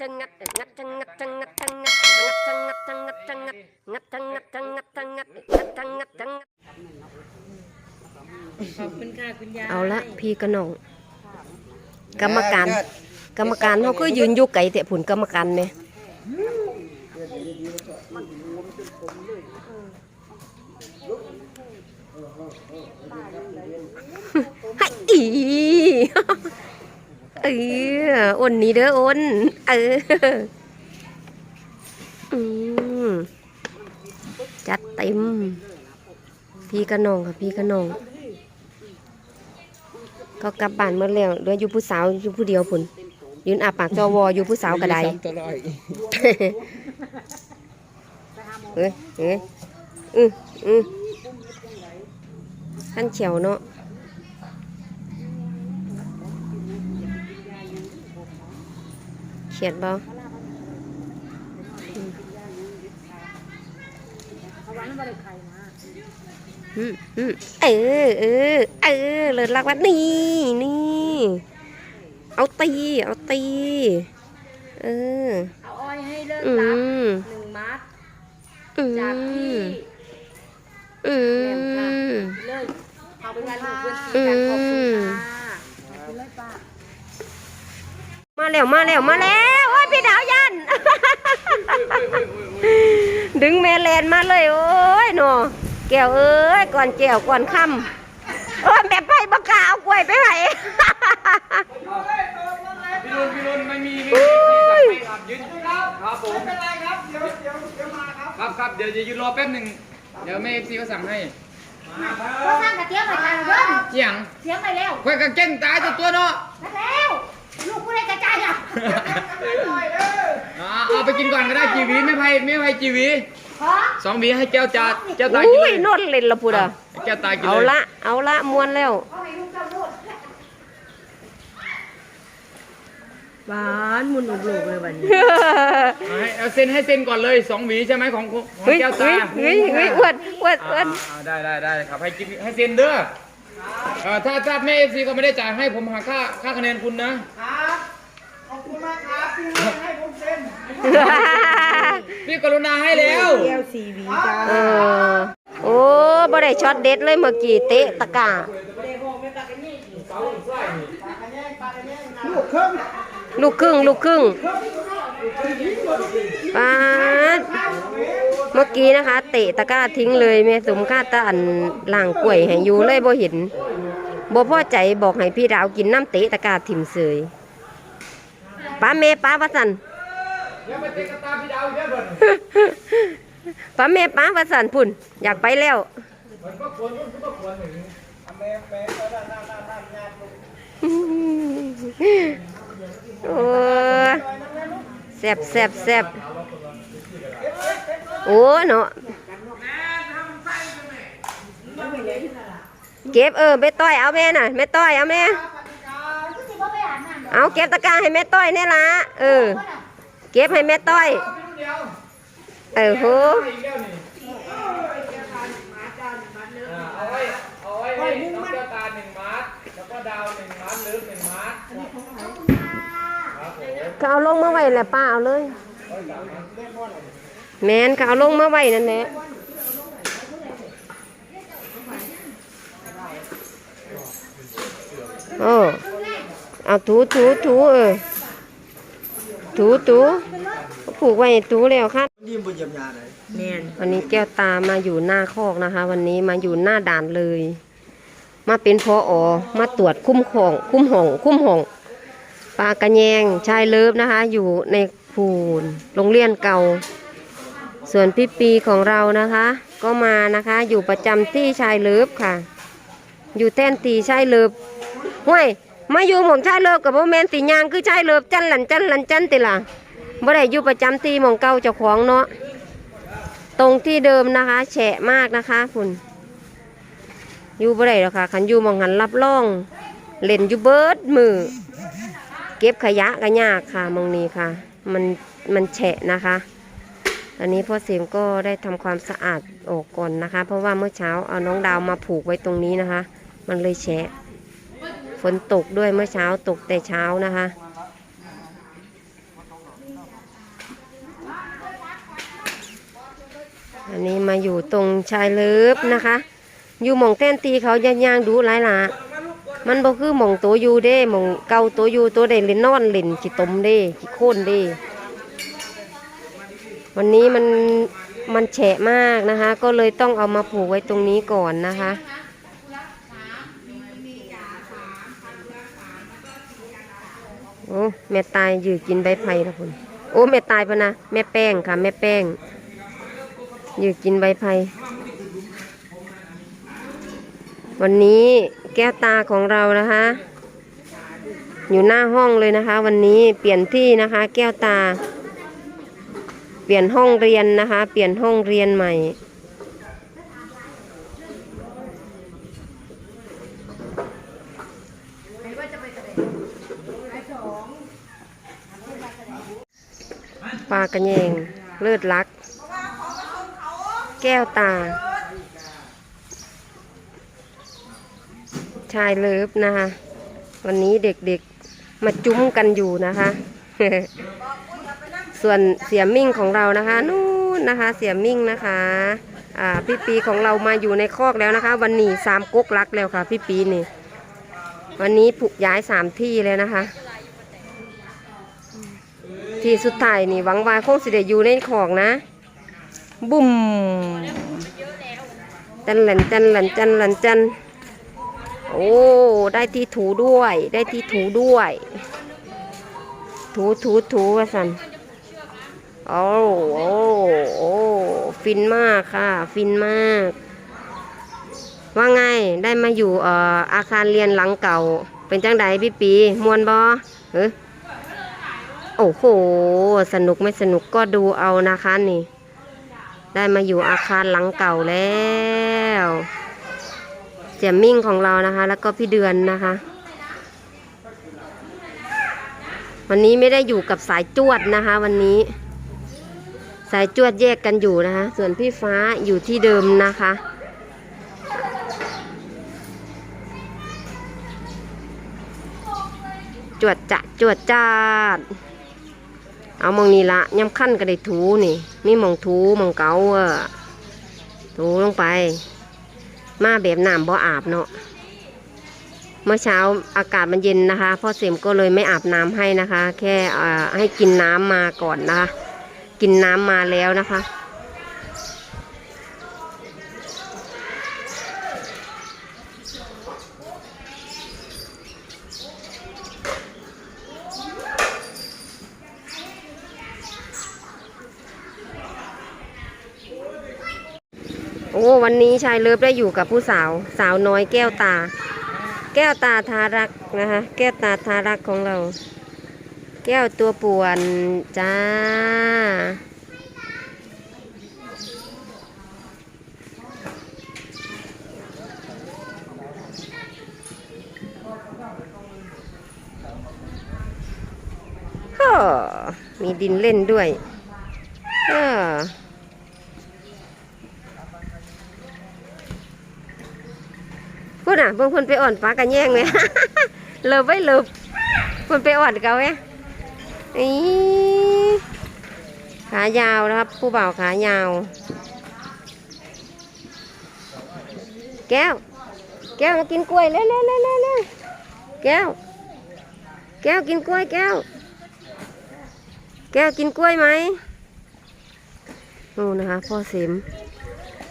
จังงัดงัดจังงัดจังงัดจังงัดงัดจังงัดจังงัดจังงัดงัดจังงัดจังงัดจังงัดงัดจังงัดจังงัดขอบคุณค่ะคุณยายเอาละพี่กระหน่องกรรมการ กรรมการเขาก็ยืนอยู่ไกลแต่ผุนกรรมการไหมให้อีเออ อ้นนี่เด้ออ้นเอออืมจัดเต็ม พี่กระหนองค่ะพี่กระหนอง ก็กลับบ้านเมื่อแล้วเหลืออยู่ผู้สาวอยู่ผู้เดียวพุ่นยืนอาปากจอวออยู่ผู้สาวกระไดตัวลอยเฮ้ยเฮ้ยอืออือท่านเฉียวเนาะ ขียดบ่เอาวันนั้นบ่ได้ไข่มาอืมอืมเออเออเออเลิศลักวัดนี่นี่เอาตี เอาตี เออ เอาอ้อยให้เลิกอืรับมหนึ่งมัดอืจากพี่มอืแหม่มค่ะมเลิกขอบคุณค่ะลูกเพื่อนสีกันขอบคุณค่ะขอบคุณเลยป้ามาแล้วมาแล้วมาแล้วโอ้ย พี่ดาวยันดึงแม่แลนมาเลยโอ้ยหนอแก้วเอ้ยก่อนแก้วก่อนค่ำโอ้ยแม่ไปบักกล้าเอากล้วยไปไหนพี่รุนพี่รุนไม่มีไม่มีที่สั่งให้ครับยืนครับผมไม่เป็นไรครับเดี๋ยวเดี๋ยวเดี๋ยวมาครับครับครับเดี๋ยวจะยืนรอแป๊บหนึ่งเดี๋ยวแม่ซีก็สั่งให้ก็สร้างกระเทียมมาทางเบิ้ลเจียงเสียงไปแล้วค่อยก็เก่งตายตัวตัวเนาะนั่นแล้วลูกกูได้กระจายอะ อ่าเอาไปกินก่อนก็ได้จีวีไม่ไพ่ไม่ไพ่จีวีขอสองวีให้แก้วจาแก้วตากินอุ้เลยยนวดเล่นละพูดอะให้แก้วตากินเอาเลยละ เอาละมวนแล้วเอาให้ลูกเจ้าโลดหวานมุนอุกโลกเลยวันนี้เอาให้เอาเซ็นให้เซ็นก่อนเลยสองหวีใช่ไหมของของเฮ้ยแก้วเฮ้ตายเฮ้ยเฮ้ยอ้วนอ้วนอ้วอ่านอ่าได้ได้ได้ครับให้กินให้เซ็นเด้อเอ่อถ้าถ้าแม่เอฟซีก็ไม่ได้จ่ายให้ผมหักค่าค่าคะแนนคุณนะ พี่กรุณาให้แล้วเออ โอ้บ่ได้ช็อตเด็ดเลยเมื่อกี้เตะตะกร้าลูกครึ่งลูกครึ่งปาดเมื่อกี้นะคะ เตะตะกร้าทิ้งเลยแม่สมค่าตะอันล่างกล้วยให้อยู่เลยบ่เห็นบ่พอใจบอกให้พี่ดาวกินน้ำเตะตะกร้าถิ่มเสยป้าเมป้าว่าสัน เดี๋ยวไปเตะกระตาพี่ดาวเดี๋ยวเบิ่นป้าเมป้าวสันพุ่น อยากไปแล้วเบิ่นก็ควรรุ่นก็ควรหนึ่งโอ้ยแซบแซบแซบโอ้เนาะเก็บเออแม่ต้อยเอาแม่น่ะแม่ต้อยเอาแม่เอาเก็บตะกร้าให้แม่ต้อยเนี่ยละเออ เก็บให้แม่ต้อย เออโหเอาไว้เอาไว้ให้น้องแก้วตาหนึ่งมัดแล้วก็ดาวหนึ่งมัดลึกหนึ่งมัดครับผมก็เอาลงมาไว้แหละป้าเอาเลย แมนก็เอาลงมาไว้นั่นแหละโอ้เอาถูถูถูเออ ถูถูผูกไว้ในถูแล้วครับยิ้มบนเยี่ยมยาเลยแม่นวันนี้แก้วตามาอยู่หน้าคอกนะคะ วันนี้มาอยู่หน้าด่านเลย มาเป็นพออมาตรวจคุ้มของคุ้มห้อง คุ้มห้องปลากระแยงชายเลิฟนะคะ อยู่ในภูนโรงเรียนเก่า ส่วนพี่ปีของเรานะคะ ก็มานะคะอยู่ประจำที่ชายเลิฟค่ะ อยู่แท่นตีชายเลิฟห้วย มาอยู่หมองชายเลิฟกับโมแมนตียางคือชายเลิฟจันหลันจันหลันจันติล่ะบ่ได้อยู่ประจำที่หมองเก่าเจ้าของเนาะตรงที่เดิมนะคะ แฉะมากนะคะคุณอยู่บ่ได้หรอกค่ะขันอยู่มองหันรับร่อง เล่นอยู่เบิร์ดมือ เก็บขยะกันยากค่ะมองนี้ค่ะ มันมันแฉะนะคะตอนนี้พ่อเสียมก็ได้ทำความสะอาดออกก่อนนะคะ เพราะว่าเมื่อเช้าเอาน้องดาวมาผูกไว้ตรงนี้นะคะ มันเลยแฉะ ฝนตกด้วยเมื่อเช้าตกแต่เช้านะคะ อันนี้มาอยู่ตรงชายเลิฟนะคะ อยู่หม่องแท่นตีเขายันย่างดูหลายละมันบ่คือหม่องตัวอยู่เด้หม่องเกาตัวอยู่ตัวเด่นเล่นนอนเล่นขี้ตมเด้ขี้โค่นเด้ วันนี้มันมันแฉะมากนะคะ ก็เลยต้องเอามาผูกไว้ตรงนี้ก่อนนะคะ โอ้แม่ตายยือกินใบไผ่ละคุณโอ้แม่ตายปะนะแม่แป้งค่ะ แม่แป้งยือกินใบไผ่วันนี้แก้วตาของเรานะคะ อยู่หน้าห้องเลยนะคะ วันนี้เปลี่ยนที่นะคะ แก้วตา เปลี่ยนห้องเรียนนะคะ เปลี่ยนห้องเรียนใหม่ ปลากระแยง เลือดลัก แก้วตา ชายเลิฟนะคะ วันนี้เด็กๆมาจุ้มกันอยู่นะคะ ส่วนเสียมิ่งของเรานะคะ นู่นนะคะ เสียมิ่งนะคะพี่ปีของเรามาอยู่ในคอกแล้วนะคะ วันนี้สามก๊กลักแล้วค่ะ พี่ปีนี่ วันนี้ผูกย้ายสามที่เลยนะคะ ที่สุดท้ายนี่หวังว่าคงสิได้อยู่ในคอกนะ บุ่มจันหลันจันหลันจันหลันจันโอ้ได้ที่ถูด้วย ได้ที่ถูด้วย ถูถูถูว่าสันโอ้โอ้โอ้ฟินมากค่ะ ฟินมาก ว่าไงได้มาอยู่เอ่ออาคารเรียนหลังเก่า เป็นจังไดพี่ปีมวนบอเออ โอ้โห สนุกไม่สนุกก็ดูเอานะคะนี่ ได้มาอยู่อาคารหลังเก่าแล้วเจมมิ่งของเรานะคะ แล้วก็พี่เดือนนะคะ วันนี้ไม่ได้อยู่กับสายจวดนะคะ วันนี้ สายจวดแยกกันอยู่นะคะ ส่วนพี่ฟ้าอยู่ที่เดิมนะคะจวดจะจวดจาด เอามองนี่ละย้ำขั้นก็ได้ถูนี่มีมองถูมองเกาเออถูลงไป มาแบบน้ำบ่อาบเนาะเมื่อเช้าอากาศมันเย็นนะคะพ่อเสมก็เลยไม่อาบน้ำให้นะคะ แค่ให้กินน้ำมาก่อนนะคะ กินน้ำมาแล้วนะคะ วันนี้ชายเลิฟได้อยู่กับผู้สาว สาวน้อยแก้วตา แก้วตาทารักนะคะแก้วตาทารักของเรา แก้วตัวป่วนจ้าฮ่อมีดินเล่นด้วย เออ พูดอะเบิ่งคนไปอ่อนปลากันแย่งไหมเลิบไว้เลิบคนไปอ่อนเกาไหมอีขายาวนะครับ ผู้บ่าวขายาว แก้ว แก้วมากินกล้วยเร็วเร็วเร็วเร็วเร็วแก้ว แก้วกินกล้วยแก้ว แก้วกินกล้วยไหมนู่นนะคะพ่อเสม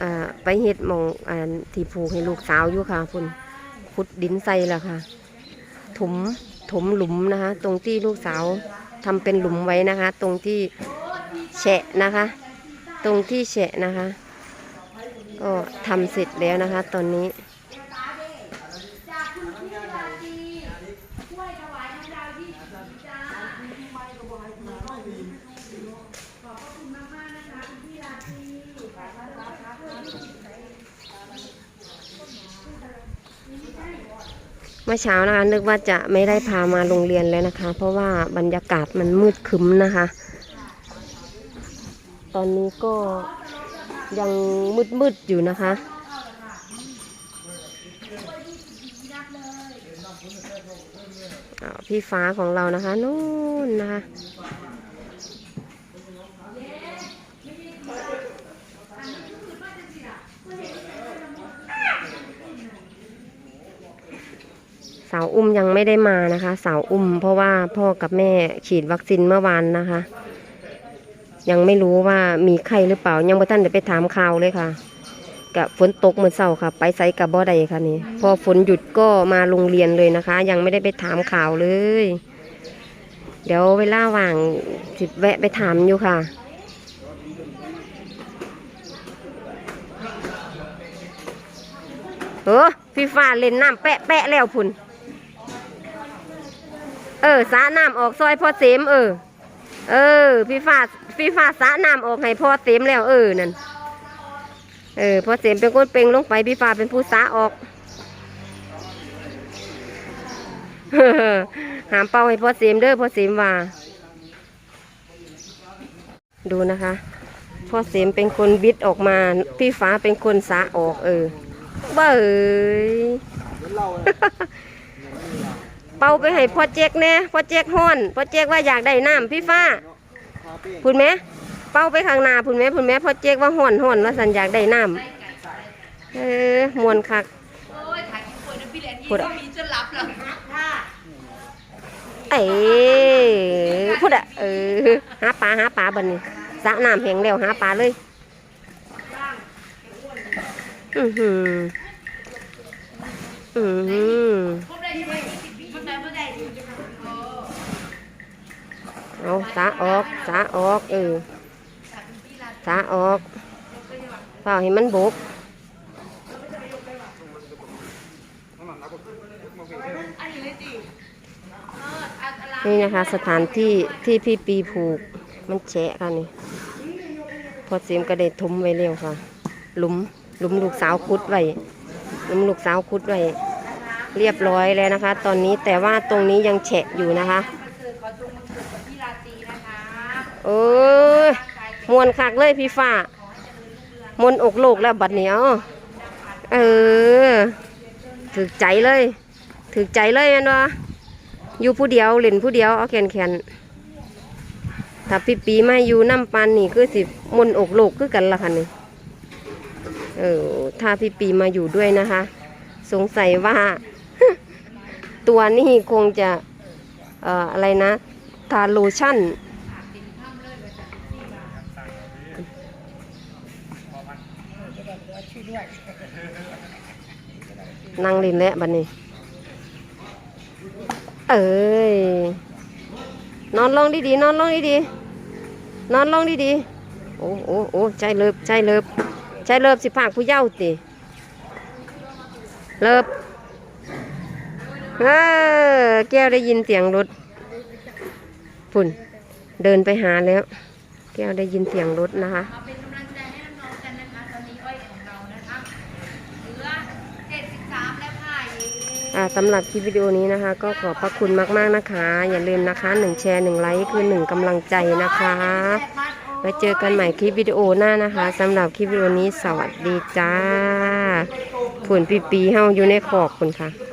อ่าไปเห็ดมองอ่าที่ผูกให้ลูกสาวอยู่ค่ะคุณขุดดินใส่ล้วค่ะ ถมถมหลุมนะคะ ตรงที่ลูกสาวทำเป็นหลุมไว้นะคะ ตรงที่แฉะนะคะ ตรงที่แฉะนะคะ ก็ทำเสร็จแล้วนะคะ ตอนนี้ เมื่อเช้านะคะนึกว่าจะไม่ได้พามาโรงเรียนแล้วนะคะ เพราะว่าบรรยากาศมันมืดคึ้มนะคะ ตอนนี้ก็ยังมืดมืดอยู่นะคะ พี่ฟ้าของเรานะคะนู่นนะคะ สาวอุ้มยังไม่ได้มานะคะ สาวอุ้มเพราะว่าพ่อกับแม่ฉีดวัคซีนเมื่อวานนะคะ ยังไม่รู้ว่ามีไข้หรือเปล่า ยังบ่ท่านได้ไปถามข่าวเลยค่ะกับฝนตกเหมื่อเช้าค่ะ ไปไสกับบ่ได้ค่ะนี่พอฝนหยุดก็มาโรงเรียนเลยนะคะ ยังไม่ได้ไปถามข่าวเลย เดี๋ยวเวลาว่างสิแวะไปถามอยู่ค่ะเออพี่ฟ้าเล่นน้ำแปะแปะแล้วพุ่น เออสาน้ำออกซอยพ่อเสมเออ เออพี่ฟ้าพี่ฟ้าสาน้ำออกให้พ่อเสมแล้วเออนั่นเออพ่อเสมเป็นคนเป่งลงไปพี่ฟ้าเป็นผู้สาออกหามเป่าให้พ่อเสมเด้อพ่อเสมว่า ดูนะคะพ่อเสมเป็นคนบิดออกมา พี่ฟ้าเป็นคนสาออก เออเบ้ย เป่าไปให้พ่อเจ๊กแน่พ่อเจ๊กห้อนพ่อเจ๊กว่าอยากได้น้ำพี่ฟ้าพูดไหมเป่าไปข้างหน้าพูดไหมพูดไหมพ่อเจ๊กว่าห้อนห้อนว่าสันอยากได้น้ำเออมวนคักพูดอะก็มีจนรับแล้วค่ะเอ้พูดอะเออหาปลาหาปลาบันนี้สะน้ำแห้งแล้วหาปลาเลยอือหืออือหือ เอาสาออกสาออกเออสาออกเปล่าให้มันบุกนี่นะคะ สถานที่ที่พี่ปีผูกมันแฉะค่ะนี่ พอเสียมก็ได้ทมไว้เร็วค่ะ หลุมหลุมลูกสาวคุดไว้หลุมลูกสาวคุดไว้เรียบร้อยแล้วนะคะ ตอนนี้แต่ว่าตรงนี้ยังแฉะอยู่นะคะ เอ้ยมวนคักเลยพี่ฟ้ามวนอกโลกแล้วบัดเหนียวเออถึกใจเลยถึกใจเลยแมันวะอยู่ผู้เดียวเล่นผู้เดียวเอาแขนแขนถ้าพี่ปีมาอยู่น้ำปันนี่คือสิมวนอกโลกคือกันละค่ะนี่เออถ้าพี่ปีมาอยู่ด้วยนะคะ สงสัยว่า ตัวนี่คงจะ เอ่ออะไรนะ ทาโลชั่น นั่งเล่นแล้วบัดนี้ เอ้ย นอนลงดีๆ นอนลงดีๆ นอนลงดีๆ โอ้โอ้โอ้ใจเลิบใจเลิบใจเลิบสิผากผู้เย้าติ เลิบเออแก้วได้ยินเสียงรถพุ่น เดินไปหาแล้ว แก้วได้ยินเสียงรถนะคะ สำหรับคลิปวิดีโอนี้นะคะ ก็ขอบพระคุณมากๆนะคะ อย่าลืมนะคะหนึ่งแชร์หนึ่งไลค์คือหนึ่งกำลังใจนะคะไว้เจอกันใหม่คลิปวิดีโอหน้านะคะสำหรับคลิปวิดีโอนี้สวัสดีจ้าผุ่นปีปีๆเฮาอยู่ในขอบคุณค่ะ